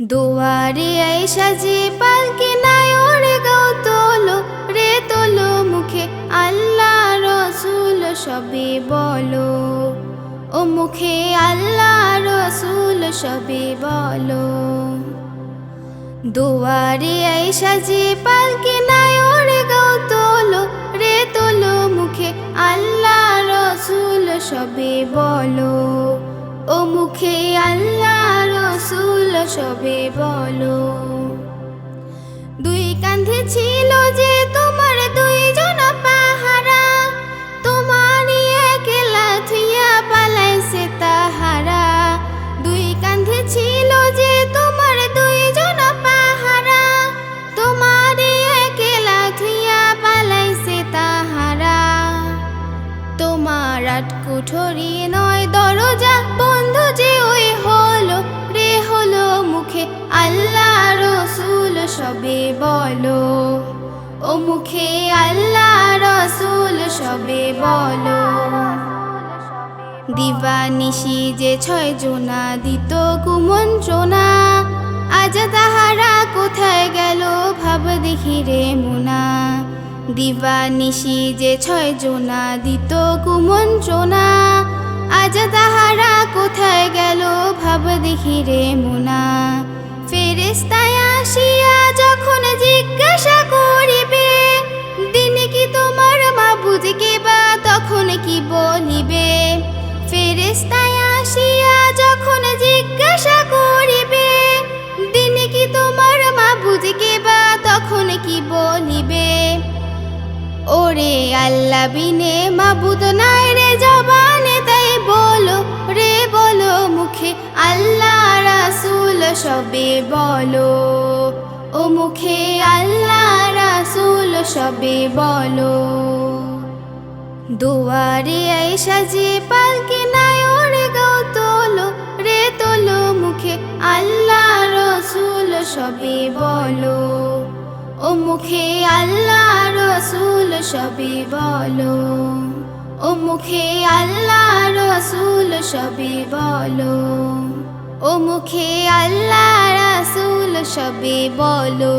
দুয়ারে আইসা যে পালকি নায়র গাও তোলো, রে তোলো মুখে আল্লাহ রসুল সবে বলো। ও মুখে আল্লাহ রসুল সবে বলো। দুয়ারে আইসা যে পালকি নায়র গাও তোলো, রে তোলো মুখে আল্লাহ রসুল সবে বলো। ও মুখে আল্লাহ রসুল সবে বলো। দুই কান্ধে ছিল যে তোমার দুইজন পাহারা, তোমারই একলা থুইয়া পালাইছে তাহারা। দুই কান্ধে ছিল যে তোমার দুইজন পাহারা, তোমারই একলা থুইয়া পালাইছে তাহারা। তোমার আট কুঠরি নয় দরজা সবে বলো, ও মুখে আল্লাহ রসুল সবে বলো। দিবানিশি যে ছয় জোনা, দিত কুমন্ত্রণা আজ তাহারা কোথায় গেল ভাব দেখি রে মুনা। দিবানিশি যে ছয় জোনা, দিত কুমন্ত্রণা আজ তাহারা কোথায় গেল ভাব দেখি রে মুনা। ফেরেস্তায় আল্লাহ বিনে মাবুদ নাই রে জবানে, তাই বলো রে, বলো মুখে আল্লাহ রাসুল সবে বলো। ও মুখে আল্লাহ রাসুল সবে বলো। দুয়ারে আইসা যে পালকি নায়র গাও তোলো রে, তোলো মুখে আল্লাহ রসুল সবে বলো। ও মুখে আল্লাহ রসুল সবে বলো। ও মুখে আল্লাহ রসুল সবই বলো। ও মুখে আল্লাহ রসুল সবই বলো।